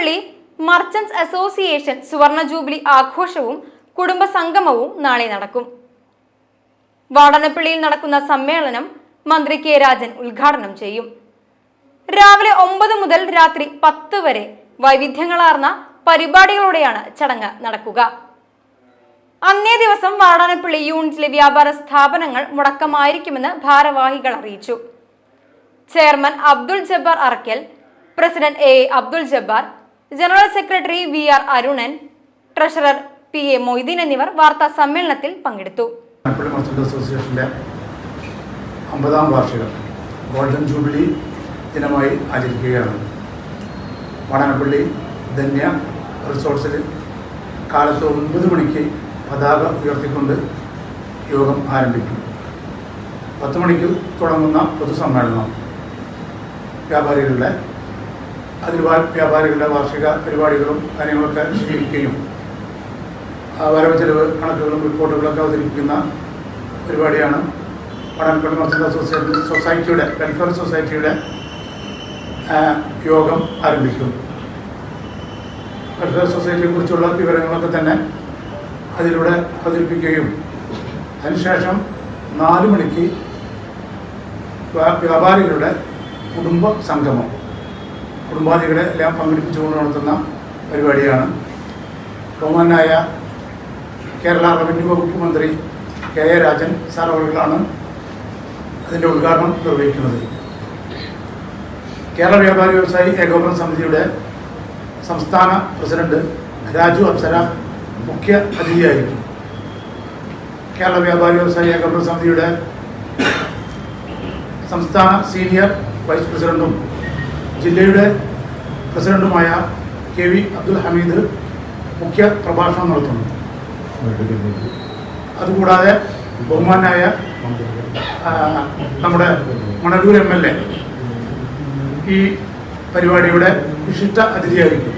Vadanappally merchants association സുവർണ jubilee ആഘോഷവും കുടുംബ സംഗമവും നാളെ നടക്കും. വാടനപ്പള്ളിയിൽ നടക്കുന്ന സമ്മേളനം മന്ത്രി കെ രാജൻ ഉദ്ഘാടനം ചെയ്യും. രാവിലെ ഒമ്പത് മുതൽ രാത്രി പത്ത് വരെ വൈവിധ്യങ്ങളാർന്ന പരിപാടികളോടെയാണ് ചടങ്ങ് നടക്കുക. അന്നേ ദിവസം വാടാനപ്പള്ളി യൂണിറ്റിലെ വ്യാപാര സ്ഥാപനങ്ങൾ മുടക്കമായിരിക്കുമെന്ന് ഭാരവാഹികൾ അറിയിച്ചു. Chairman Abdul Jabbar Arakkal president A. Abdul Jabbar general secretary V R Arunan treasurer P A Moideen എന്നിവർ വാർത്താ സമ്മേളനത്തിൽ പങ്കെടുത്തു. അസോസിയേഷന്റെ അമ്പതാം വാർഷികം ഗോൾഡൻ ജൂബിലി ദിനമായി ആചരിക്കുകയാണ്. വടനപ്പള്ളി ധന്യ റിസോർട്സിൽ കാലത്ത് ഒൻപത് മണിക്ക് പതാക ഉയർത്തിക്കൊണ്ട് യോഗം ആരംഭിക്കും. പത്ത് മണിക്ക് തുടങ്ങുന്ന പൊതുസമ്മേളനം വ്യാപാരികളുടെ അതിൽ വ്യാപാരികളുടെ വാർഷിക പരിപാടികളും കാര്യങ്ങളൊക്കെ സ്വീകരിക്കുകയും വരവ് ചെലവ് കണക്കുകളും റിപ്പോർട്ടുകളൊക്കെ അവതരിപ്പിക്കുന്ന പരിപാടിയാണ് വടംപള്ളി മത്സ്യ സൊസൈറ്റി സൊസൈറ്റിയുടെ വെൽഫെയർ സൊസൈറ്റിയുടെ യോഗം ആരംഭിക്കും. വെൽഫെയർ സൊസൈറ്റിയെ കുറിച്ചുള്ള വിവരങ്ങളൊക്കെ തന്നെ അതിലൂടെ അവതരിപ്പിക്കുകയും അതിനുശേഷം നാല് മണിക്ക് വ്യാപാരികളുടെ കുടുംബ സംഗമം. കുടുംബാദികളെ എല്ലാം പങ്കെടുപ്പിച്ചുകൊണ്ട് നടത്തുന്ന പരിപാടിയാണ്. ബഹുമാനായ കേരള റവന്യൂ വകുപ്പ് മന്ത്രി കെ എ രാജൻ സാർ അവർകളാണ് അതിന്റെ ഉദ്ഘാടനം നിർവഹിക്കുന്നത്. കേരള വ്യാപാരി വ്യവസായി ഏകോപന സമിതിയുടെ സംസ്ഥാന പ്രസിഡന്റ് രാജു അപ്സര മുഖ്യ അതിഥിയായിരിക്കും. കേരള വ്യാപാരി വ്യവസായി ഏകോപന സമിതിയുടെ സംസ്ഥാന സീനിയർ വൈസ് പ്രസിഡന്റും ജില്ലയുടെ പ്രസിഡന്റുമായ കെ വി അബ്ദുൽ ഹമീദ് മുഖ്യ പ്രഭാഷണം നടത്തുന്നു. അതുകൂടാതെ ബഹുമാനായ നമ്മുടെ മണലൂർ എം എൽ എ ഈ പരിപാടിയുടെ വിശിഷ്ട അതിഥിയായിരിക്കും.